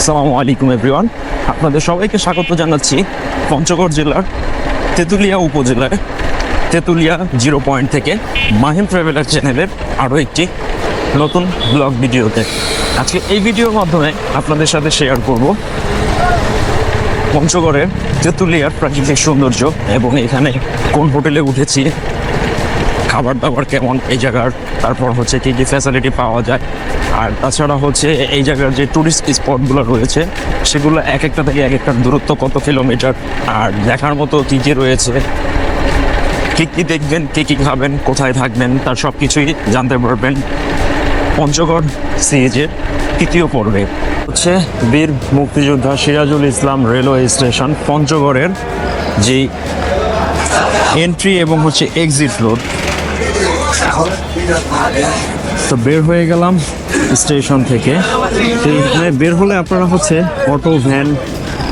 আসসালামু আলাইকুম এভরিওয়ান আপনাদের সবাইকে স্বাগত জানাচ্ছি পঞ্চগড় জেলার তেঁতুলিয়া উপজেলার তেঁতুলিয়া জিরো পয়েন্ট থেকে মাহিম ট্রাভেলার চ্যানেলের আরও একটি নতুন ব্লগ ভিডিওতে। আজকে এই ভিডিওর মাধ্যমে আপনাদের সাথে শেয়ার করব পঞ্চগড়ের তেঁতুলিয়ার প্রাকৃতিক সৌন্দর্য এবং এখানে কোন হোটেলে উঠেছি খাবার দাবার কেমন এই জায়গার? তারপর হচ্ছে কী কী ফ্যাসিলিটি পাওয়া যায়? আর তাছাড়া হচ্ছে এই জায়গার যে ট্যুরিস্ট স্পটগুলো রয়েছে, সেগুলো এক একটা থেকে এক একটার দূরত্ব কত কিলোমিটার আর দেখার মতো কী কী রয়েছে? কী কী দেখবেন, কী কী খাবেন, কোথায় থাকবেন, তার সব কিছুই জানতে পারবেন। পঞ্চগড় সিএজের তৃতীয় পর্বে। হচ্ছে বীর মুক্তিযোদ্ধা সিরাজুল ইসলাম রেলওয়ে স্টেশন, পঞ্চগড়ের যেই এন্ট্রি এবং হচ্ছে এক্সিট রোড তো বের হয়ে গেলাম স্টেশন থেকে। এখানে বের হলে আপনারা হচ্ছে অটো, ভ্যান,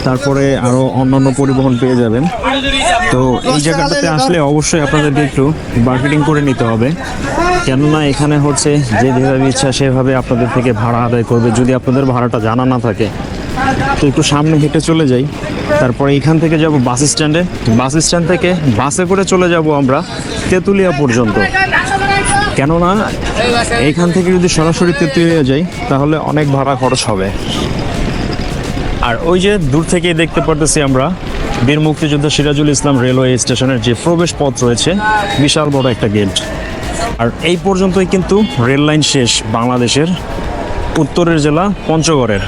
তারপরে আরও অন্যান্য পরিবহন পেয়ে যাবেন। তো এই জায়গাটাতে আসলে অবশ্যই আপনাদেরকে একটু মার্কেটিং করে নিতে হবে। কেননা এখানে হচ্ছে যে যেভাবে ইচ্ছা সেভাবে আপনাদের থেকে ভাড়া আদায় করবে। যদি আপনাদের ভাড়াটা জানা না থাকে, তো একটু সামনে হেঁটে চলে যাই। তারপরে এখান থেকে যাব বাস স্ট্যান্ডে। বাস স্ট্যান্ড থেকে বাসে করে চলে যাব আমরা তেঁতুলিয়া পর্যন্ত। কেননা এইখান থেকে যদি সরাসরি তেঁতুলিয়া যাই, তাহলে অনেক ভাড়া খরচ হবে। আর ওই যে দূর থেকেই দেখতে পারতেছি আমরা বীর মুক্তিযোদ্ধা সিরাজুল ইসলাম রেলওয়ে স্টেশনের যে প্রবেশ পথ রয়েছে, বিশাল বড় একটা গেট। আর এই পর্যন্তই কিন্তু রেল লাইন শেষ বাংলাদেশের উত্তরের জেলা পঞ্চগড়ের।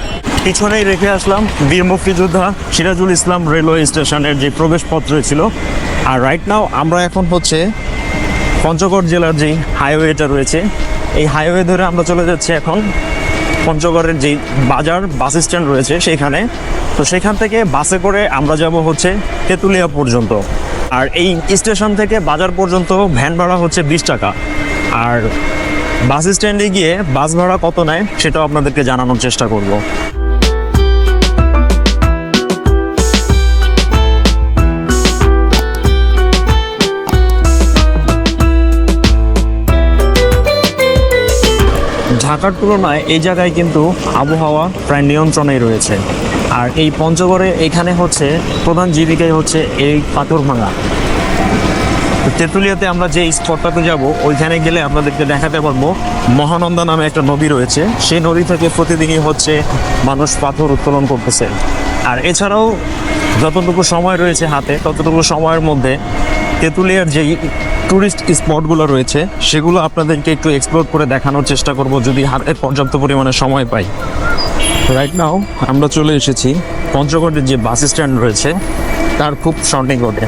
পিছনেই রেখে আসলাম বীর মুক্তিযোদ্ধা সিরাজুল ইসলাম রেলওয়ে স্টেশনের যে প্রবেশ পথ রয়েছিল আর রাইট নাও আমরা এখন হচ্ছে পঞ্চগড় জেলার যে হাইওয়েটা রয়েছে, এই হাইওয়ে ধরে আমরা চলে যাচ্ছি এখন পঞ্চগড়ের যে বাজার বাস স্ট্যান্ড রয়েছে সেখানে। তো সেখান থেকে বাসে করে আমরা যাব হচ্ছে তেঁতুলিয়া পর্যন্ত। আর এই স্টেশন থেকে বাজার পর্যন্ত ভ্যান ভাড়া হচ্ছে বিশ টাকা। আর বাস স্ট্যান্ডে গিয়ে বাস ভাড়া কত নেয় সেটাও আপনাদেরকে জানানোর চেষ্টা করব। ঢাকার তুলনায় এই জায়গায় কিন্তু আবহাওয়া প্রায় নিয়ন্ত্রণেই রয়েছে। আর এই পঞ্চগড়ে এখানে হচ্ছে প্রধান জীবিকাই হচ্ছে এই পাথর ভাঙা তেঁতুলিয়াতে আমরা যে স্পটটাতে যাব, ওইখানে গেলে আপনাদেরকে দেখাতে পারব, মহানন্দা নামে একটা নদী রয়েছে। সেই নদী থেকে প্রতিদিনই হচ্ছে মানুষ পাথর উত্তোলন করতেছে। আর এছাড়াও যতটুকু সময় রয়েছে হাতে, ততটুকু সময়ের মধ্যে তেঁতুলিয়ার যেই ট্যুরিস্ট স্পটগুলো রয়েছে, সেগুলো আপনাদেরকে একটু এক্সপ্লোর করে দেখানোর চেষ্টা করব যদি হাতে পর্যাপ্ত পরিমাণে সময় পাই। রাইট নাও আমরা চলে এসেছি পঞ্চগড়ের যে বাস স্ট্যান্ড রয়েছে, তার খুব রোডে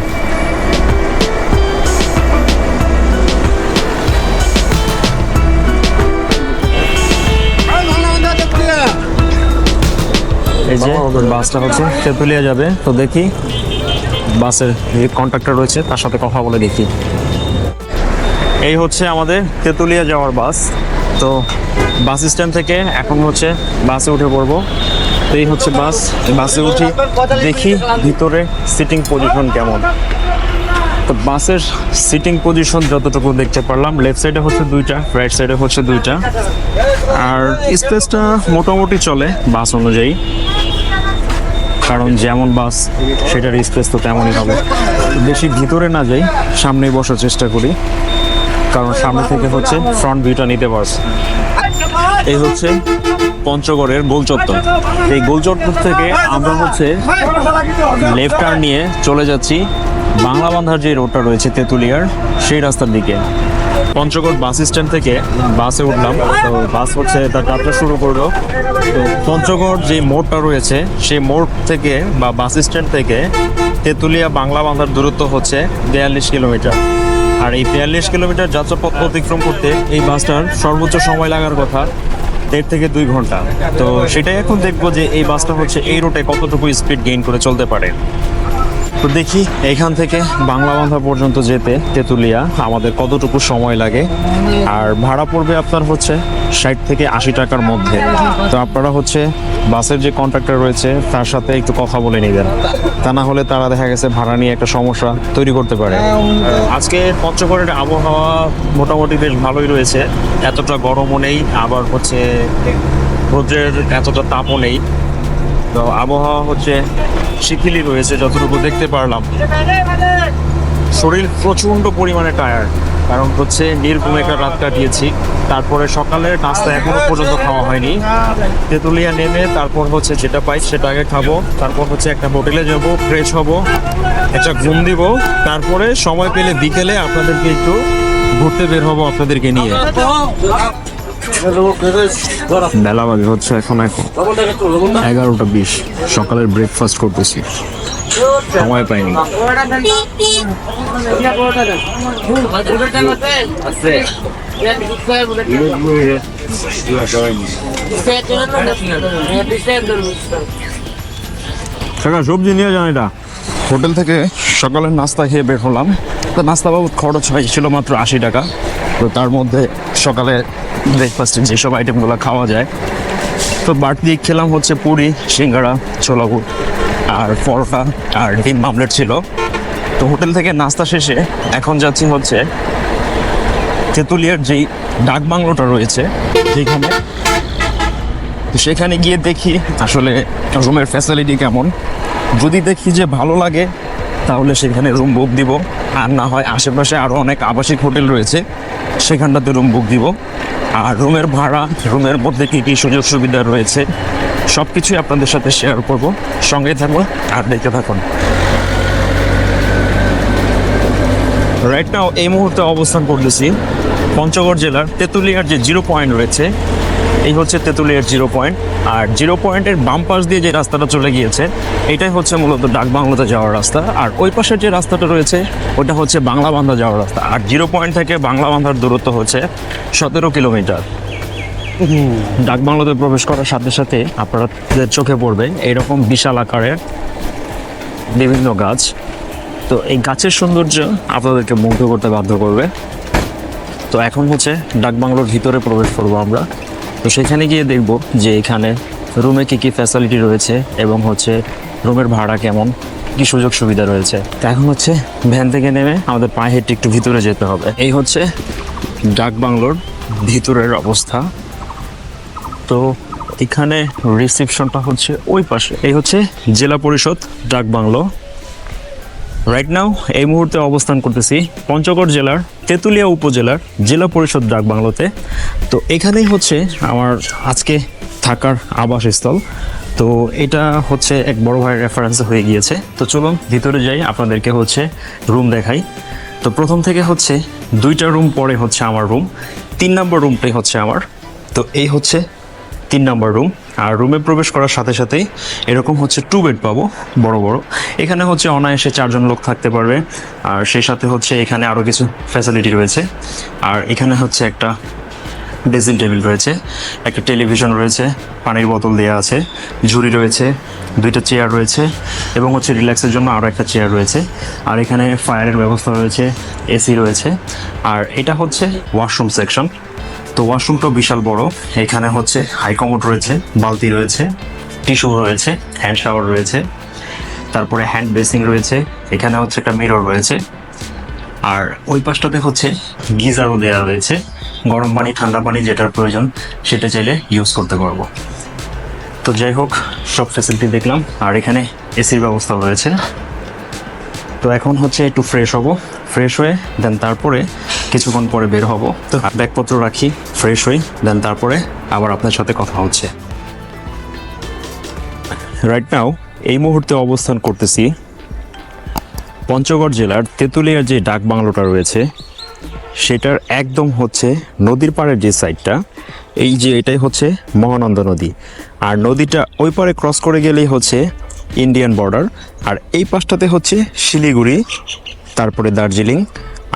এই যে বাসটা হচ্ছে তেঁতুলিয়া যাবে, তো দেখি বাসের যে কন্ট্রাক্টর রয়েছে, তার সাথে কথা বলে দেখি। এই হচ্ছে আমাদের তেঁতুলিয়া যাওয়ার বাস। তো বাস স্ট্যান্ড থেকে এখন হচ্ছে বাসে উঠে পড়ব। তো এই হচ্ছে বাস। বাসে উঠি, দেখি ভিতরে সিটিং পজিশন কেমন। তো বাসের সিটিং পজিশন যতটুকু দেখতে পারলাম, লেফট সাইডে হচ্ছে দুইটা, রাইট সাইডে হচ্ছে দুইটা। আর স্পেসটা মোটামুটি চলে বাস অনুযায়ী। কারণ যেমন বাস, সেটার স্পেস তো তেমনই হবে। বেশি ভিতরে না যাই, সামনেই বসার চেষ্টা করি। কারণ সামনে থেকে হচ্ছে ফ্রন্ট ভিউটা নিতে পারছে। এই হচ্ছে পঞ্চগড়ের গোল চত্বর। এই গোল চত্বর থেকে আমরা হচ্ছে লেফট টার্ন নিয়ে চলে যাচ্ছি। বাংলা বান্ধার যে রোডটা রয়েছে তেঁতুলিয়ার, সেই রাস্তার দিকে। পঞ্চগড় বাস স্ট্যান্ড থেকে বাসে উঠলাম। তো বাস হচ্ছে তার যাত্রা শুরু করল। তো পঞ্চগড় যে মোড়টা রয়েছে, সেই মোড় থেকে বা বাস স্ট্যান্ড থেকে তেঁতুলিয়া বাংলা বান্ধার দূরত্ব হচ্ছে বিয়াল্লিশ কিলোমিটার। আর এই বিয়াল্লিশ কিলোমিটার যাত্রাপথ অতিক্রম করতে এই বাসটার সর্বোচ্চ সময় লাগার কথা দেড় থেকে দুই ঘণ্টা। তো সেটাই এখন দেখব যে এই বাসটা হচ্ছে এই রুটে কতটুকু স্পিড গেইন করে চলতে পারে। তো দেখি এখান থেকে বাংলা বান্ধা পর্যন্ত যেতে তেঁতুলিয়া, আমাদের কতটুকু সময় লাগে? আর ভাড়া পড়বে আপনার হচ্ছে ষাট থেকে আশি টাকার মধ্যে। তো আপনারা হচ্ছে বাসের যে কন্ট্রাক্টর রয়েছে, তার সাথে একটু কথা বলে নেবেন। তা না হলে তারা দেখা গেছে ভাড়া নিয়ে একটা সমস্যা তৈরি করতে পারে। আজকে পঞ্চগড়ের আবহাওয়া মোটামুটি বেশ ভালোই রয়েছে। এতটা গরমও নেই, আবার হচ্ছে রোদ্রের এতটা তাপও নেই। তো আবহাওয়া হচ্ছে শিথিলই রয়েছে, যতটুকু দেখতে পারলাম। শরীর প্রচণ্ড পরিমাণে টায়ার কারণ হচ্ছে নির্ঘুম একটা রাত কাটিয়েছি। তারপরে সকালের নাস্তা এখনও পর্যন্ত খাওয়া হয়নি। তেঁতুলিয়া নেমে তারপর হচ্ছে যেটা পাই সেটা আগে খাব। তারপর হচ্ছে একটা হোটেলে যাব ফ্রেশ হব, একটা ঘুম দিব। তারপরে সময় পেলে বিকেলে আপনাদেরকে একটু ঘুরতে বের হব আপনাদেরকে নিয়ে। বেলা বাজে হচ্ছে এখন এখন এগারোটা বিশ। সকালের ব্রেকফাস্ট করতেছি। সময় পাইনি। সবজি নিয়ে যান এটা। হোটেল থেকে সকালের নাস্তা খেয়ে বের হলাম। তো নাস্তা বাবদ খরচ হয়েছিল মাত্র আশি টাকা। তো তার মধ্যে সকালে ব্রেকফাস্টে যেসব আইটেমগুলো খাওয়া যায়, তো বাড়তি খেলাম হচ্ছে পুরি, সিঙ্গারা ছোলাগুড় আর পরোটা আর ডিম মামলেট ছিল। তো হোটেল থেকে নাস্তা শেষে এখন যাচ্ছি হচ্ছে তেঁতুলিয়ার যেই ডাক বাংলোটা রয়েছে, যেখানে। তো সেখানে গিয়ে দেখি আসলে রুমের ফ্যাসিলিটি কেমন। যদি দেখি যে ভালো লাগে তাহলে সেখানে রুম বুক দিব। আর না হয় আশেপাশে আরও অনেক আবাসিক হোটেল রয়েছে, সেখানটাতে রুম বুক দিব। আর রুমের ভাড়া, রুমের মধ্যে কী কী সুযোগ সুবিধা রয়েছে সব কিছুই আপনাদের সাথে শেয়ার করব। সঙ্গে থাকব আর দেখতে থাকুন। রাইট নাও এই মুহূর্তে অবস্থান করতেছি পঞ্চগড় জেলার তেঁতুলিয়ার যে জিরো পয়েন্ট রয়েছে এই হচ্ছে তেঁতুলিয়ার জিরো পয়েন্ট। আর জিরো পয়েন্টের বাম পাশ দিয়ে যে রাস্তাটা চলে গিয়েছে, এটাই হচ্ছে মূলত ডাক বাংলোতে যাওয়ার রাস্তা। আর ওই পাশের যে রাস্তাটা রয়েছে, ওটা হচ্ছে বাংলা বান্ধা যাওয়ার রাস্তা। আর জিরো পয়েন্ট থেকে বাংলা বান্ধার দূরত্ব হচ্ছে সতেরো কিলোমিটার। ডাক বাংলোতে প্রবেশ করার সাথে সাথে আপনাদের চোখে পড়বে এইরকম বিশাল আকারের বিভিন্ন গাছ। তো এই গাছের সৌন্দর্য আপনাদেরকে মুগ্ধ করতে বাধ্য করবে। তো এখন হচ্ছে ডাক বাংলোর ভিতরে প্রবেশ করব আমরা। তো সেখানে গিয়ে দেখব যে এখানে রুমে কী কী ফ্যাসিলিটি রয়েছে এবং হচ্ছে রুমের ভাড়া কেমন, কি সুযোগ সুবিধা রয়েছে। তো এখন হচ্ছে ভ্যান থেকে নেমে আমাদের পায়ে হেঁটে একটু ভিতরে যেতে হবে। এই হচ্ছে ডাক বাংলোর ভিতরের অবস্থা। তো এখানে রিসেপশনটা হচ্ছে ওই পাশে। এই হচ্ছে জেলা পরিষদ ডাক বাংলো। রাইট নাও এই মুহূর্তে অবস্থান করতেছি পঞ্চগড় জেলার তেঁতুলিয়া উপজেলার জেলা পরিষদ ডাক বাংলোতে। তো এখানেই হচ্ছে আমার আজকে থাকার আবাসস্থল। তো এটা হচ্ছে এক বড় ভাইয়ের রেফারেন্স হয়ে গিয়েছে। তো চলুন ভিতরে যাই, আপনাদেরকে হচ্ছে রুম দেখাই। তো প্রথম থেকে হচ্ছে দুইটা রুম পরে হচ্ছে আমার রুম তিন নম্বর রুমটাই হচ্ছে আমার। তো এই হচ্ছে তিন নম্বর রুম আর রুমে প্রবেশ করার সাথে সাথেই এরকম হচ্ছে টু বেড পাবো, বড় বড়। এখানে হচ্ছে অনায়াসে চারজন লোক থাকতে পারবে। আর সেই সাথে হচ্ছে এখানে আরও কিছু ফ্যাসিলিটি রয়েছে। আর এখানে হচ্ছে একটা ড্রেসিং টেবিল রয়েছে, একটা টেলিভিশন রয়েছে, পানির বোতল দেওয়া আছে, ঝুড়ি রয়েছে, দুইটা চেয়ার রয়েছে এবং হচ্ছে রিল্যাক্সের জন্য আরও একটা চেয়ার রয়েছে। আর এখানে ফায়ারের ব্যবস্থা রয়েছে, এসি রয়েছে। আর এটা হচ্ছে ওয়াশরুম সেকশন। তো ওয়াশরুমটাও বিশাল বড়, এখানে হচ্ছে হাই কমোড রয়েছে, বালতি রয়েছে, টিস্যু রয়েছে, হ্যান্ড শাওয়ার রয়েছে, তারপরে হ্যান্ড বেসিং রয়েছে, এখানে হচ্ছে একটা মিরর রয়েছে। আর ওই পাশটাতে হচ্ছে গিজারও দেওয়া রয়েছে। গরম পানি ঠান্ডা পানি যেটার প্রয়োজন সেটা চাইলে ইউজ করতে পারব। তো যাই হোক সব ফ্যাসিলিটি দেখলাম। আর এখানে এসির ব্যবস্থা রয়েছে। তো এখন হচ্ছে একটু ফ্রেশ হব। ফ্রেশ হয়ে দেন তারপরে কিছুক্ষণ পরে বের হব। তো ব্যাগপত্র রাখি ফ্রেশ হই দেন তারপরে আবার আপনার সাথে কথা হচ্ছে। রাইট নাও এই মুহূর্তে অবস্থান করতেছি পঞ্চগড় জেলার তেঁতুলিয়ার যে ডাক বাংলোটা রয়েছে সেটার একদম হচ্ছে নদীর পাড়ের যে সাইডটা এই যে এটাই হচ্ছে মহানন্দ নদী। আর নদীটা ওই পারে ক্রস করে গেলেই হচ্ছে ইন্ডিয়ান বর্ডার আর এই পাশটাতে হচ্ছে শিলিগুড়ি, তারপরে দার্জিলিং,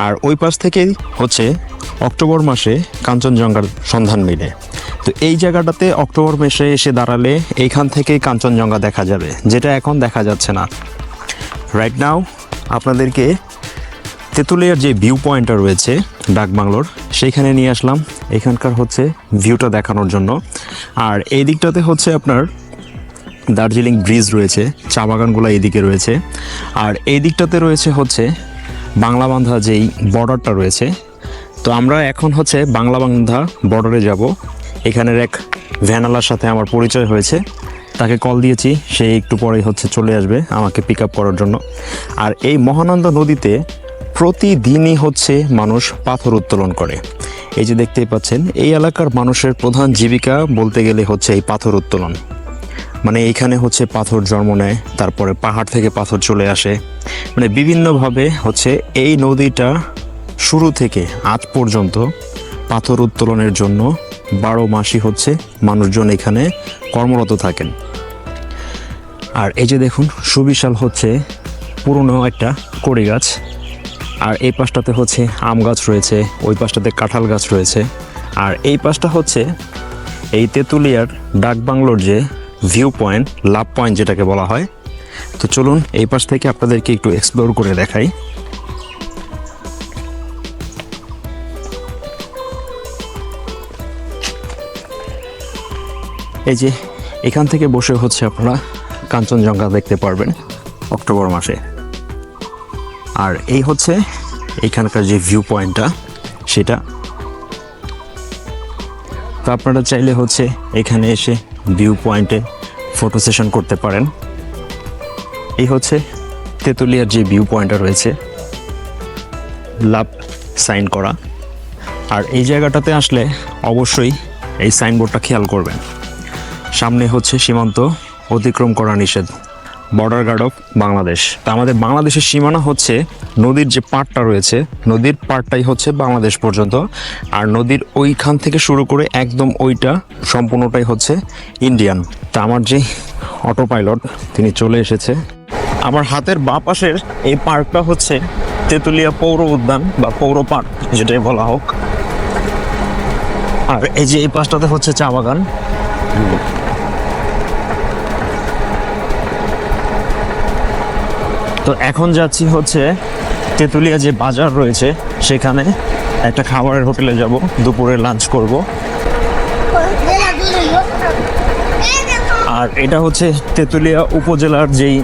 আর ওই পাশ থেকেই হচ্ছে অক্টোবর মাসে কাঞ্চনজঙ্ঘার সন্ধান মিলে। তো এই জায়গাটাতে অক্টোবর মাসে এসে দাঁড়ালে এইখান থেকেই কাঞ্চনজঙ্ঘা দেখা যাবে, যেটা এখন দেখা যাচ্ছে না। রাইট নাও আপনাদেরকে তেঁতুলিয়ার যে ভিউ পয়েন্টটা রয়েছে ডাক বাংলোর, সেইখানে নিয়ে আসলাম। এখানকার হচ্ছে ভিউটা দেখানোর জন্য। আর এই দিকটাতে হচ্ছে আপনার দার্জিলিং ব্রিজ রয়েছে, চা বাগানগুলো এইদিকে রয়েছে। আর এই দিকটাতে রয়েছে হচ্ছে বাংলা বান্ধা যেই বর্ডারটা রয়েছে। তো আমরা এখন হচ্ছে বাংলা বান্ধা বর্ডারে যাব। এখানের এক ভ্যানালার সাথে আমার পরিচয় হয়েছে। তাকে কল দিয়েছি, সে একটু পরেই হচ্ছে চলে আসবে আমাকে পিক আপ করার জন্য। আর এই মহানন্দা নদীতে প্রতিদিনই হচ্ছে মানুষ পাথর উত্তোলন করে। এই যে দেখতেই পাচ্ছেন, এই এলাকার মানুষের প্রধান জীবিকা বলতে গেলে হচ্ছে এই পাথর উত্তোলন। মানে এইখানে হচ্ছে পাথর জন্ম নেয়, তারপরে পাহাড় থেকে পাথর চলে আসে। মানে বিভিন্নভাবে হচ্ছে এই নদীটা শুরু থেকে আজ পর্যন্ত পাথর উত্তোলনের জন্য বারো মাসই হচ্ছে মানুষজন এখানে কর্মরত থাকেন। আর এই যে দেখুন, সুবিশাল হচ্ছে পুরনো একটা কড়ি গাছ আর এই পাশটাতে হচ্ছে আম গাছ রয়েছে, ওই পাশটাতে কাঁঠাল গাছ রয়েছে। আর এই পাশটা হচ্ছে এই তেঁতুলিয়ার ডাকবাংলোর যে ভিউ পয়েন্ট লাভ পয়েন্ট যেটাকে বলা হয়। তো চলুন এই পাশ থেকে আপনাদেরকে একটু এক্সপ্লোর করে দেখাই। এই যে এখান থেকে বসে হচ্ছে আপনারা কাঞ্চনজঙ্ঘা দেখতে পারবেন অক্টোবর মাসে। আর এই হচ্ছে এইখানকার যে ভিউ পয়েন্টটা সেটা। তো আপনারা চাইলে হচ্ছে এখানে এসে ভিউ পয়েন্টে ফটো সেশন করতে পারেন। এই হচ্ছে তেঁতুলিয়ার যে ভিউ পয়েন্টটা রয়েছে লাভ সাইন করা। আর এই জায়গাটাতে আসলে অবশ্যই এই সাইনবোর্ডটা খেয়াল করবেন। সামনে হচ্ছে সীমান্ত অতিক্রম করা নিষেধ। বর্ডার গার্ড অফ বাংলাদেশ তা আমাদের বাংলাদেশের সীমানা হচ্ছে নদীর যে পাড়টা রয়েছে, নদীর পাড়টাই হচ্ছে বাংলাদেশ পর্যন্ত। আর নদীর ওইখান থেকে শুরু করে একদম ওইটা সম্পূর্ণটাই হচ্ছে ইন্ডিয়ান তা আমার যে অটো পাইলট তিনি চলে এসেছে। আমার হাতের বাঁ পাশের এই পার্কটা হচ্ছে তেঁতুলিয়া পৌর উদ্যান বা পৌর পার্ক, যেটাই বলা হোক। আর এই যে এই পাশটাতে হচ্ছে চা বাগান। তো এখন যাচ্ছি হচ্ছে তেঁতুলিয়া যে বাজার রয়েছে, সেখানে একটা খাবারের হোটেলে যাব, দুপুরে লাঞ্চ করব। আর এটা হচ্ছে তেঁতুলিয়া উপজেলার যেই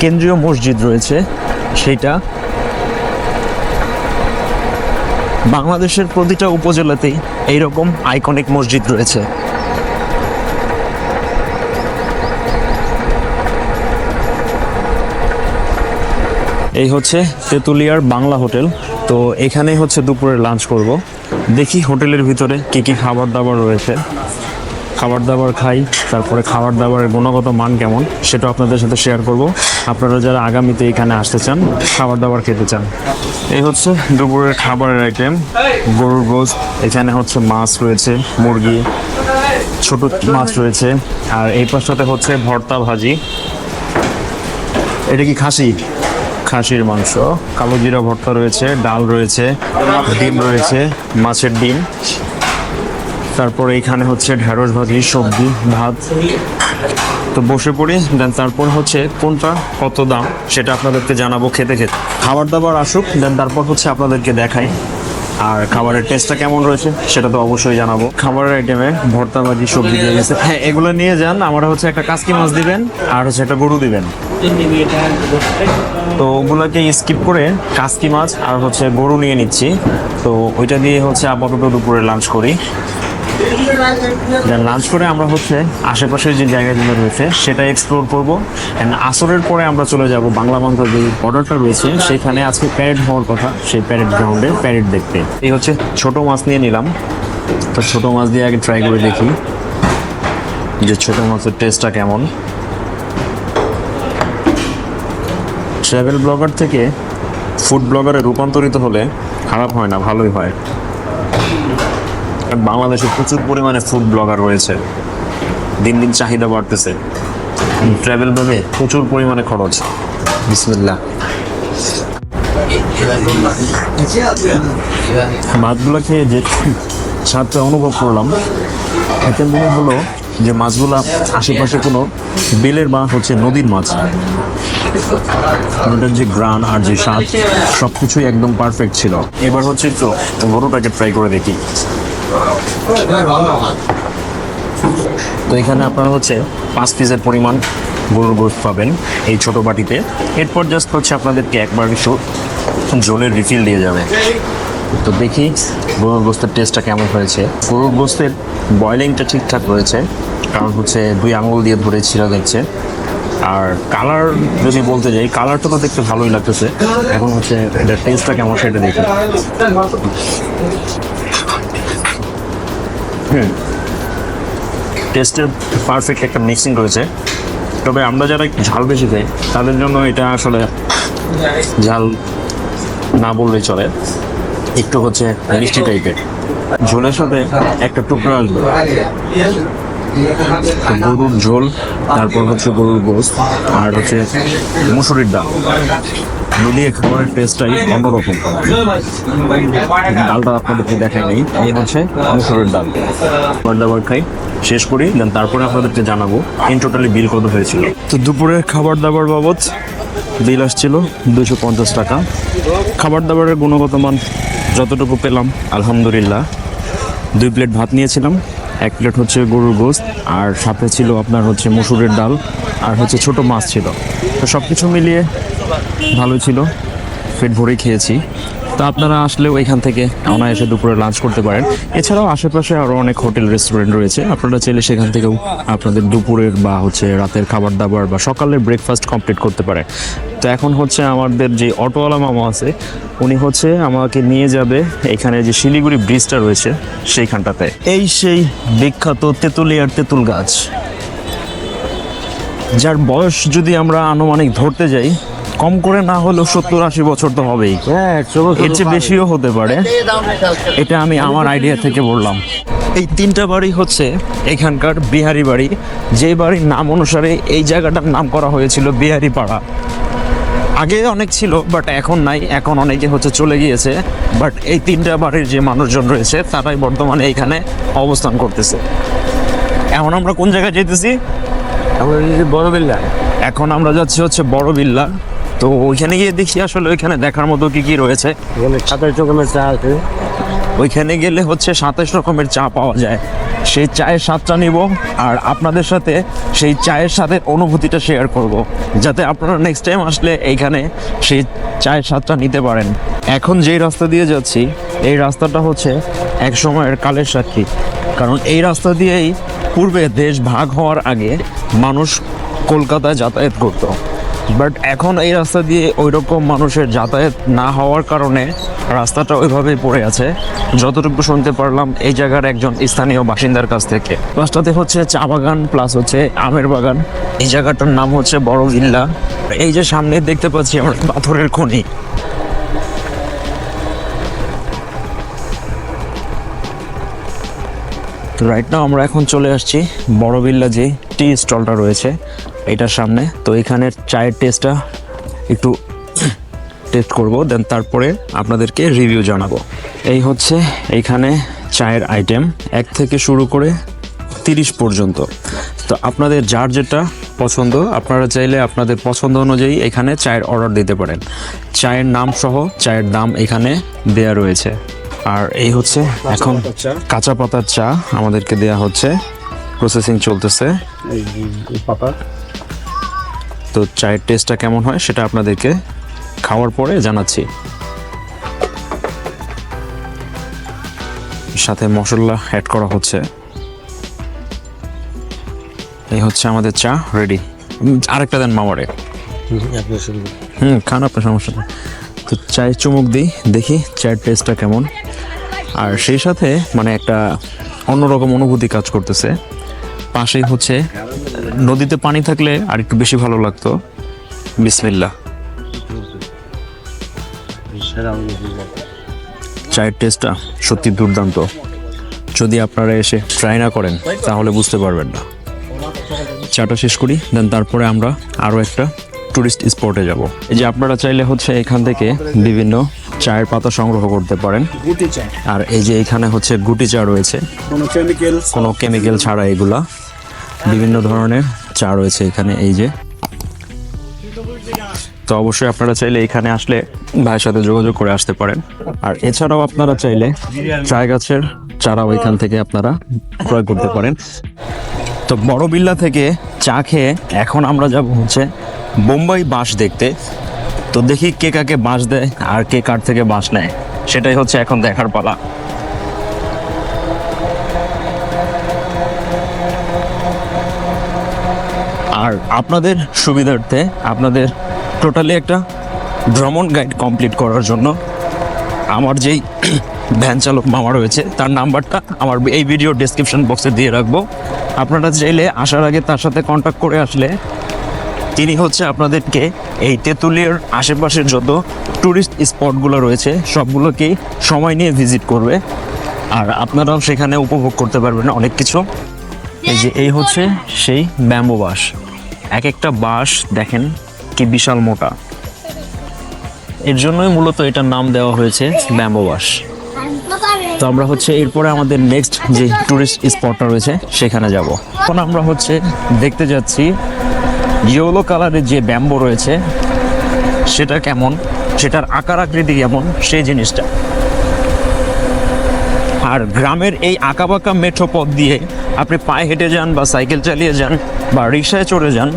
কেন্দ্রীয় মসজিদ রয়েছে, সেটা বাংলাদেশের প্রতিটা উপজেলাতেই এইরকম আইকনিক মসজিদ রয়েছে। এই হচ্ছে তেঁতুলিয়ার বাংলা হোটেল। তো এখানে হচ্ছে দুপুরে লাঞ্চ করব। দেখি হোটেলের ভিতরে কি কি খাবার দাবার রয়েছে। খাবার দাবার খাই, তারপরে খাবার দাবারের গুণগত মান কেমন সেটা আপনাদের সাথে শেয়ার করব। আপনারা যারা আগামীতে এখানে আসতে চান খাবার দাবার খেতে চান, এই হচ্ছে দুপুরের খাবারের আইটেম গরুর গোস এখানে হচ্ছে মাছ রয়েছে, মুরগি, ছোট মাছ রয়েছে, আর এই পাশটাতে হচ্ছে ভর্তা ভাজি। এটা কি খাসি? খাসির মাংস, কালো জিরা ভর্তা রয়েছে, ডাল রয়েছে, ডিম রয়েছে, মাছের ডিম। তারপর এইখানে হচ্ছে ঢেঁড়স ভাজি, সবজি, ভাত। তো বসে পড়ি, দেন তারপর হচ্ছে কোনটা, কত দাম, সেটা আপনাদেরকে জানাব খেতে খেতে। খাবার দাবার আসুক, দেন তারপর হচ্ছে আপনাদেরকে দেখাই। আর খাবারের টেস্টটা কেমন রয়েছে, সেটা তো অবশ্যই জানাব। খাবারের আইটেমে ভর্তা, ভাজি, সবজি দিয়ে গেছে। হ্যাঁ এগুলো নিয়ে যান, আমরা হচ্ছে একটা কাসকি মাছ দিবেন, আর হচ্ছে একটা গরু দিবেন। তো ওগুলোকে স্কিপ করে কাসকি মাছ আর হচ্ছে গরু নিয়ে নিচ্ছি। তো ওইটা দিয়ে হচ্ছে আপাতত দুপুরে লাঞ্চ করি। লাঞ্চ করে আমরা হচ্ছে আশেপাশের যে জায়গাগুলো রয়েছে সেটা এক্সপ্লোর করব। অ্যান্ড আসরের পরে আমরা চলে যাব বাংলা মঞ্চ যে অর্ডারটা রয়েছে, সেখানে আজকে প্যারেড হওয়ার কথা, সেই প্যারেড গ্রাউন্ডে প্যারেড দেখতে। এই হচ্ছে ছোট মাছ নিয়ে নিলাম। তো ছোট মাছ দিয়ে আগে ট্রাই করে দেখি যে ছোট মাছের টেস্টটা কেমন। ট্রাভেল ব্লগার থেকে ফুড ব্লগারে রূপান্তরিত হলে খারাপ হয় না, ভালোই হয়। বাংলাদেশে প্রচুর পরিমাণে ফুড ব্লগার রয়েছে। দিন দিন চাহিদা বাড়তেছে। ট্রাভেল ব্লগে প্রচুর পরিমাণে খরচ। বিসমিল্লাহ। মাছগুলো খেয়ে যে স্বাদটা অনুভব করলাম এতে মনে হলো যে মাছগুলা আশেপাশে কোনো বিলের বা হচ্ছে নদীর মাছ ওটার যে গ্রান আর যে স্বাদ সব কিছুই একদম পারফেক্ট ছিল। এবার হচ্ছে তো গরুটাকে ট্রাই করে দেখি। তো এখানে আপনারা হচ্ছে পাঁচ পিসের পরিমাণ গরুর গোস্ত পাবেন এই ছোট বাটিতে। এরপর জাস্ট হচ্ছে আপনাদেরকে একবার একটু জলের রিফিল দিয়ে যাবে। তো দেখি গরুর গোস্তের টেস্টটা কেমন হয়েছে। গরুর গোস্তের বয়লিংটা ঠিকঠাক রয়েছে কারণ হচ্ছে দুই আঙুল দিয়ে ধরে ছিঁড়া যাচ্ছে। আর কালার যদি বলতে যাই কালারটা তো দেখতে ভালোই লাগতেছে। এখন হচ্ছে এটা টেস্টটা কেমন সেটা দেখি। হুম। টেস্টের পারফেক্ট একটা মিক্সিং রয়েছে তবে আমরা যারা ঝাল বেশি খাই, তাদের জন্য এটা আসলে ঝাল না বললেই চলে। একটু হচ্ছে মিষ্টি টাইপের। ঝোলের সাথে একটা টুকরা আসবে গরুর ঝোল, তারপর হচ্ছে গরুর গোস আর হচ্ছে মুসুরির ডাল। মিলিয়ে খাবারের টেস্টটাই অন্যরকম। ডালটা আপনাদেরকে দেখাই নেই, এই হচ্ছে মুসুরির ডাল। খাবার দাবার খাই, শেষ করি, দেন তারপরে আপনাদেরকে জানাব ইন টোটালি বিল কত হয়েছিল। তো দুপুরের খাবার দাবার বাবদ বিল আসছিল দুশো পঞ্চাশ টাকা। খাবার দাবারের গুণগত মান যতটুকু পেলাম, আলহামদুলিল্লাহ। দুই প্লেট ভাত নিয়েছিলাম, এক প্লেট হচ্ছে গরুর গোস্ত, আর সাথে ছিল আপনার হচ্ছে মসুরের ডাল, আর হচ্ছে ছোট মাছ ছিল। তো সব কিছু মিলিয়ে ভালো ছিল, পেট ভরে খেয়েছি। তো আপনারা আসলেও এখান থেকে অনায়াসে দুপুরে লাঞ্চ করতে পারেন। এছাড়াও আশেপাশে আরও অনেক হোটেল রেস্টুরেন্ট রয়েছে। আপনারা চাইলে সেখান থেকেও আপনাদের দুপুরের বা হচ্ছে রাতের খাবার দাবার বা সকালের ব্রেকফাস্ট কমপ্লিট করতে পারে। তো এখন হচ্ছে আমাদের যে অটোওয়ালা মামা আছে, উনি হচ্ছে আমাকে নিয়ে যাবে এখানে যে শিলিগুড়ি ব্রিজটা রয়েছে সেইখানটাতে। এই সেই বিখ্যাত তেঁতুলিয়ার তেঁতুল গাছ। যার বয়স যদি আমরা আনুমানিক ধরতে যাই কম করে না হলেও সত্তর আশি বছর তো হবেই। এর চেয়ে বেশিও হতে পারে। এটা আমি আমার আইডিয়া থেকে বললাম। এই তিনটা বাড়ি হচ্ছে এখানকার বিহারি বাড়ি। যে বাড়ির নাম অনুসারে এই জায়গাটার নাম করা হয়েছিল বিহারি পাড়া আগে অনেক ছিল বাট এখন নাই। এখন অনেকে হচ্ছে চলে গিয়েছে। বাট এই তিনটা বাড়ির যে মানুষজন রয়েছে তারাই বর্তমানে এখানে অবস্থান করতেছে। এখন আমরা কোন জায়গায় যেতেছি? আমরা বড় বিল্লা। এখন আমরা যাচ্ছি হচ্ছে বড় বিল্লা। তো ওইখানে গিয়ে দেখি আসলে ওইখানে দেখার মতো কি কি রয়েছে। সাতাশ রকমের চা আছে। ওইখানে গেলে হচ্ছে সাতাশ রকমের চা পাওয়া যায়। সেই চায়ের স্বাদটা নিব আর আপনাদের সাথে সেই চায়ের স্বাদের অনুভূতিটা শেয়ার করব যাতে আপনারা নেক্সট টাইম আসলে এইখানে সেই চায়ের স্বাদটা নিতে পারেন। এখন যেই রাস্তা দিয়ে যাচ্ছি এই রাস্তাটা হচ্ছে এক সময়ের কালের সাক্ষী। কারণ এই রাস্তা দিয়েই পূর্বে দেশ ভাগ হওয়ার আগে মানুষ কলকাতায় যাতায়াত করতো। বাট এখন এই রাস্তা দিয়ে ওই রকম মানুষের যাতায়াত না হওয়ার কারণে রাস্তাটা ওইভাবেই পড়ে আছে। যতটুকু শুনতে পারলাম, এই জায়গার একজন স্থানীয় বাসিন্দার কাছ থেকে। রাস্তাতে হচ্ছে চা বাগান প্লাস হচ্ছে আমের বাগান। এই জায়গাটার নাম হচ্ছে বড় ভিল্লা। এই যে সামনে দেখতে পাচ্ছি আমরা পাথরের খনি। রাইট নাও আমরা এখন চলে আসছি বড় বিল্লা যে টি স্টলটা রয়েছে এটার সামনে। তো এখানের চায়ের টেস্টটা একটু টেস্ট করব দেন তারপরে আপনাদেরকে রিভিউ জানাব। এই হচ্ছে এইখানে চায়ের আইটেম এক থেকে শুরু করে তিরিশ পর্যন্ত। তো আপনাদের যার যেটা পছন্দ, আপনারা চাইলে আপনাদের পছন্দ অনুযায়ী এখানে চায়ের অর্ডার দিতে পারেন। চায়ের নাম সহ চায়ের দাম এখানে দেয়া রয়েছে। আর এই হচ্ছে এখন কাঁচা পাতার চা আমাদেরকে দেয়া হচ্ছে। প্রসেসিং চলতেছে। পাতা। তো চায়ের টেস্টটা কেমন হয় সেটা আপনাদেরকে খাওয়ার পরে জানাচ্ছি। সাথে মশলা অ্যাড করা হচ্ছে। এই হচ্ছে আমাদের চা রেডি আরেকটা দেন মামারে। হুম খান আপনার সমস্যা তো চায়ের চুমুক দিই দেখি চায়ের টেস্টটা কেমন। আর সেই সাথে মানে একটা অন্যরকম অনুভূতি কাজ করতেছে। পাশেই হচ্ছে, নদীতে পানি থাকলে আর একটু বেশি ভালো লাগতো। বিসমিল্লা চায়ের টেস্টটা সত্যি দুর্দান্ত। যদি আপনারা এসে ট্রাই না করেন, তাহলে বুঝতে পারবেন না। চাটা শেষ করি, দেন তারপরে আমরা আরও একটা টুরিস্ট স্পটে যাব। এই যে আপনারা চাইলে হচ্ছে এখান থেকে বিভিন্ন চায়ের পাতা সংগ্রহ করতে পারেন। গুটি চা। আর এই যে এখানে হচ্ছে গুটি চা রয়েছে। কোনো কেমিক্যাল কোনো কেমিক্যাল ছাড়া এগুলা। বিভিন্ন ধরনের চা রয়েছে এখানে এই যে। তো অবশ্যই আপনারা চাইলে এখানে আসলে ভাইয়ের সাথে যোগাযোগ করে আসতে পারেন। আর এছাড়াও আপনারা চাইলে চা গাছের চারাও এখান থেকে আপনারা ক্রয় করতে পারেন। তো বড় বিল্লা থেকে চা খেয়ে এখন আমরা যাব হচ্ছে বোম্বাই বাঁশ দেখতে। তো দেখি কে কাকে বাঁশ দেয় আর কে কার থেকে বাঁশ নেয়। সেটাই হচ্ছে এখন দেখার পালা। আর আপনাদের সুবিধার্থে আপনাদের টোটালি একটা ভ্রমণ গাইড কমপ্লিট করার জন্য আমার যেই ভ্যান চালক মামা রয়েছে, তার নাম্বারটা আমার এই ভিডিও ডেসক্রিপশন বক্সে দিয়ে রাখব। আপনারা চাইলে আসার আগে তার সাথে কন্ট্যাক্ট করে আসলে তিনি হচ্ছে আপনাদেরকে এই তেঁতুলিয়ার আশেপাশের যত ট্যুরিস্ট স্পটগুলো রয়েছে, সবগুলোকেই সময় নিয়ে ভিজিট করবে। আর আপনারাও সেখানে উপভোগ করতে পারবেন অনেক কিছু। এই যে এই হচ্ছে সেই ব্যাম্বো বাস। এক একটা বাস দেখেন কি বিশাল মোটা। এর জন্যই মূলত এটার নাম দেওয়া হয়েছে ব্যাম্বো বাঁশ তো আমরা হচ্ছে এরপরে আমাদের নেক্সট যে ট্যুরিস্ট স্পটটা রয়েছে, সেখানে যাব। এখন আমরা হচ্ছে দেখতে যাচ্ছি ইয়েলো কালারের যে ব্যাম্বো রয়েছে, সেটা কেমন? সেটার আকার আকৃতি কেমন? সেই জিনিসটা। আর গ্রামের এই আঁকাবাঁকা মেঠো পথ দিয়ে আপনি পায়ে হেঁটে যান বা সাইকেল চালিয়ে যান বা রিক্সায় চড়ে যান,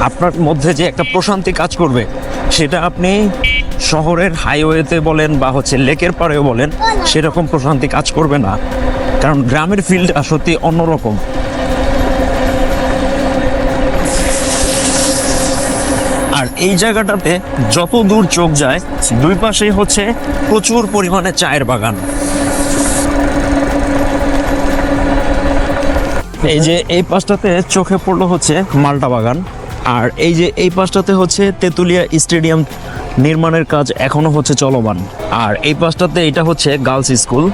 আপনার মধ্যে যে একটা প্রশান্তি কাজ করবে, সেটা আপনি শহরের হাইওয়েতে বলেন বা হচ্ছে লেকের পাড়েও বলেন, সেরকম প্রশান্তি কাজ করবে না। কারণ গ্রামের ফিল্ডটা সত্যি অন্যরকম। আর এই জায়গাটাতে যত দূর চোখ যায়, দুই পাশেই হচ্ছে প্রচুর পরিমাণে চায়ের বাগান। এই যে এই পাশটাতে চোখে পড়ল হচ্ছে মালটা বাগান, আর এই যে এই পাশটাতে হচ্ছে তেঁতুলিয়া স্টেডিয়াম নির্মাণের কাজ এখনও হচ্ছে চলমান। আর এই পাশটাতে এটা হচ্ছে গার্লস স্কুল,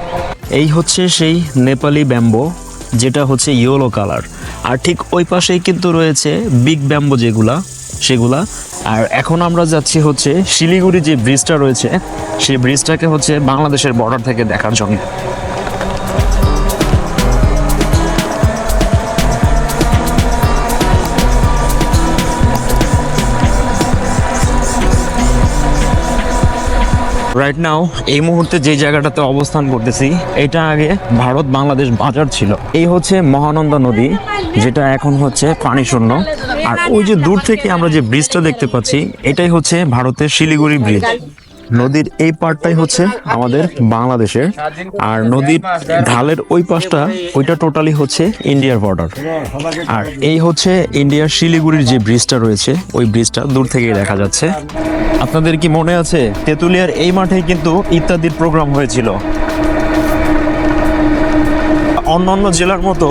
এই হচ্ছে সেই নেপালি ব্যাম্বো, যেটা হচ্ছে ইয়েলো কালার। আর ঠিক ওই পাশেই কিন্তু রয়েছে বিগ ব্যাম্বো যেগুলা। সেগুলা। আর এখন আমরা যাচ্ছি হচ্ছে শিলিগুড়ি যে ব্রিজটা রয়েছে, সেই ব্রিজটাকে হচ্ছে বাংলাদেশের বর্ডার থেকে দেখার জন্য। রাইট নাও এই মুহূর্তে যে জায়গাটাতে অবস্থান করতেছি, এটা আগে ভারত বাংলাদেশ বাজার ছিল। এই হচ্ছে মহানন্দা নদী, যেটা এখন হচ্ছে পানি শূন্য আর ওই যে দূর থেকে আমরা যে ব্রিজটা দেখতে পাচ্ছি এটাই হচ্ছে ভারতের শিলিগুড়ি ব্রিজ নদীর এই পার্টটাই হচ্ছে আমাদের বাংলাদেশের আর নদীর ঢালের ওই পাশটা ওইটা টোটালি হচ্ছে ইন্ডিয়ার বর্ডার আর এই হচ্ছে ইন্ডিয়ার শিলিগুড়ির যে ব্রিজটা রয়েছে ওই ব্রিজটা দূর থেকেই দেখা যাচ্ছে। আপনাদের কি মনে আছে তেঁতুলিয়ার এই মাঠে কিন্তু ইত্যাদির প্রোগ্রাম হয়েছিল? অন্যান্য জেলার মতো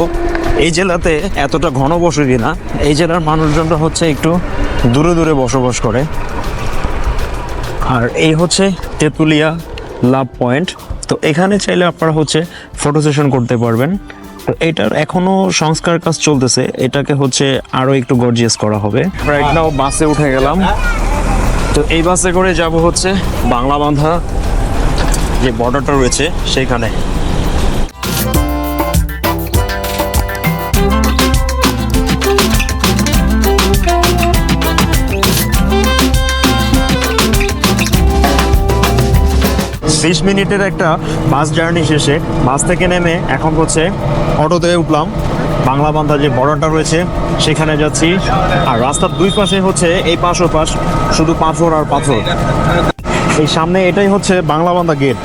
এই জেলাতে এতটা ঘনবসতি না, এই জেলার মানুষজনরা হচ্ছে একটু দূরে দূরে বসবাস করে। আর এই হচ্ছে তেঁতুলিয়া লাভ পয়েন্ট। তো এখানে চাইলে আপনারা হচ্ছে ফটো সেশন করতে পারবেন। তো এটার এখনও সংস্কার কাজ চলতেছে, এটাকে হচ্ছে আরও একটু গর্জিয়াস করা হবে। রাইট বাসে উঠে গেলাম। তো এই বাসে করে যাব হচ্ছে বাংলা বাঁধা যে বর্ডারটা রয়েছে, সেইখানে। বিশ মিনিটের একটা বাস জার্নি শেষে বাস থেকে নেমে এখন হচ্ছে অটোতে উঠলাম। বাংলা বান্ধা যে বর্ডারটা রয়েছে, সেখানে যাচ্ছি। আর রাস্তার দুই পাশে হচ্ছে এই পাশ ও পাশ, শুধু পাথর আর পাথর। এই সামনে এটাই হচ্ছে বাংলা বান্ধা গেট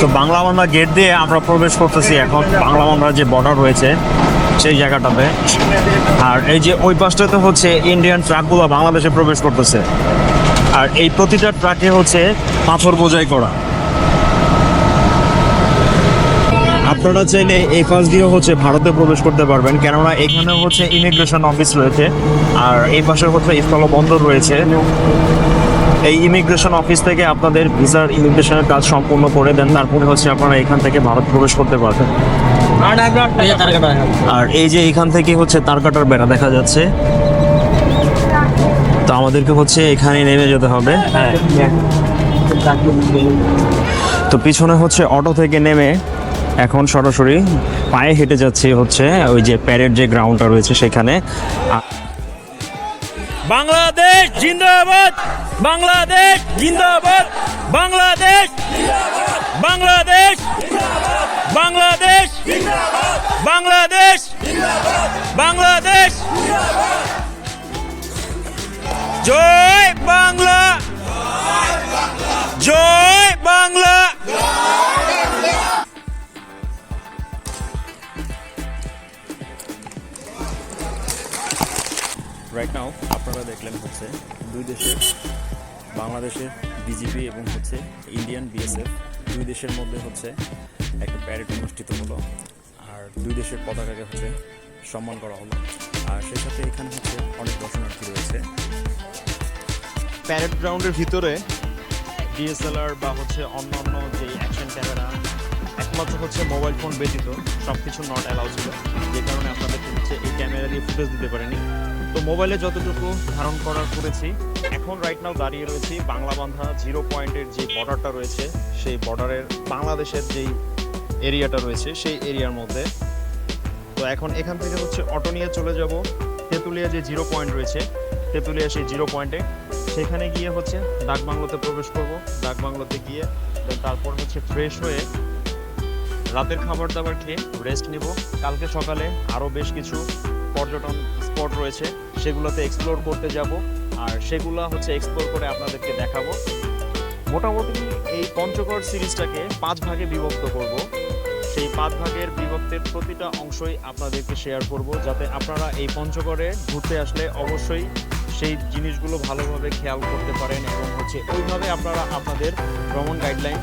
তো বাংলা বান্ধা গেট দিয়ে আমরা প্রবেশ করতেছি এখন বাংলা বান্ধার যে বর্ডার রয়েছে, সেই জায়গাটাতে। আর এই যে ওই পাশটাতে হচ্ছে ইন্ডিয়ান ট্রাকগুলো বাংলাদেশে প্রবেশ করতেছে। আর এই প্রতিটা ট্রাকে হচ্ছে পাথর বোঝাই করা। আপনারা চাইলে এই পাশ দিয়েও হচ্ছে ভারতে প্রবেশ করতে পারবেন। কেননা এখানে হচ্ছে ইমিগ্রেশন অফিস রয়েছে আর এই পাশে হচ্ছে স্থলবন্দর রয়েছে। এই ইমিগ্রেশন অফিস থেকে আপনাদের ভিসার ইমিগ্রেশনের কাজ সম্পূর্ণ করে দেন তারপরে হচ্ছে আপনারা এখান থেকে ভারত প্রবেশ করতে পারবেন। আর এই যে এখান থেকে হচ্ছে তারকাটার বেড়া দেখা যাচ্ছে। তো আমাদেরকে হচ্ছে এখানে নেমে যেতে হবে। তো পিছনে হচ্ছে অটো থেকে নেমে এখন সরাসরি পায়ে হেঁটে যাচ্ছে হচ্ছে ওই যে প্যারেড যে গ্রাউন্ডটা রয়েছে সেখানে। বাংলাদেশ জিন্দাবাদ! বাংলাদেশ জিন্দাবাদ! বাংলাদেশ বাংলাদেশ বাংলাদেশ বাংলাদেশ বাংলাদেশ জয় বাংলা! জয় বাংলা! নাও আপনারা দেখলেন হচ্ছে দুই দেশের, বাংলাদেশের বিজেপি এবং হচ্ছে ইন্ডিয়ান বিএসএফ দুই দেশের মধ্যে হচ্ছে একটা প্যারেড অনুষ্ঠিত হলো। আর দুই দেশের পতাকাকে হচ্ছে সম্মান করা হলো। আর সেই সাথে এখানে হচ্ছে অনেক দর্শনার্থী রয়েছে। প্যারেড গ্রাউন্ডের ভিতরে ডিএসএলআর বা হচ্ছে অন্যান্য যে অ্যাকশন ক্যামেরা একমাত্র হচ্ছে মোবাইল ফোন ব্যতীত সব কিছু নট অ্যালাউ ছিল। যে কারণে আপনাদেরকে হচ্ছে এই ক্যামেরা দিয়ে ফুটেজ দিতে পারেনি। তো মোবাইলে যতটুকু ধারণ করার করেছি, এখন রাইট নাও দাঁড়িয়ে রয়েছি বাংলা বান্ধা জিরো পয়েন্টের যে বর্ডারটা রয়েছে, সেই বর্ডারের বাংলাদেশের যেই এরিয়াটা রয়েছে, সেই এরিয়ার মধ্যে। তো এখন এখান থেকে হচ্ছে অটো নিয়ে চলে যাব, তেঁতুলিয়া যে জিরো পয়েন্ট রয়েছে, তেঁতুলিয়া সেই জিরো পয়েন্টে সেখানে গিয়ে হচ্ছে ডাকবাংলোতে প্রবেশ করব, ডাকবাংলোতে গিয়ে তারপর হচ্ছে ফ্রেশ হয়ে রাতের খাবার দাবার খেয়ে রেস্ট নিব। কালকে সকালে আরও বেশ কিছু পর্যটন স্পট রয়েছে, সেগুলোতে এক্সপ্লোর করতে যাব। আর সেগুলো হচ্ছে এক্সপ্লোর করে আপনাদেরকে দেখাবো। মোটামুটি এই পঞ্চগড় সিরিজটাকে পাঁচ ভাগে বিভক্ত করব। সেই পাঁচ ভাগের বিভক্তের প্রতিটা অংশই আপনাদেরকে শেয়ার করব, যাতে আপনারা এই পঞ্চগড়ে ঘুরতে আসলে অবশ্যই সেই জিনিসগুলো ভালোভাবে খেয়াল করতে পারেন এবং হচ্ছে ওইভাবে আপনারা আপনাদের ভ্রমণ গাইডলাইন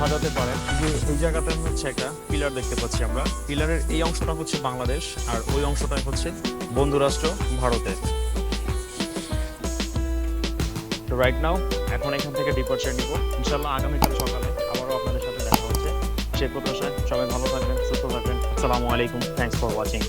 সাজাতে পারেন। যে, এই জায়গাতে হচ্ছে একটা পিলার দেখতে পাচ্ছি আমরা। পিলারের এই অংশটা হচ্ছে বাংলাদেশ, আর ওই অংশটা হচ্ছে বন্ধুরাষ্ট্র ভারতের তো রাইট নাও এখন এখান থেকে ডিপার্চার নিব। ইনশাল্লাহ আগামীকাল সকালে আবারও আপনাদের সাথে দেখা হচ্ছে। সেই প্রত্যাশায় সবাই ভালো থাকবেন, সুস্থ থাকবেন। আসসালামু আলাইকুম। Thanks for watching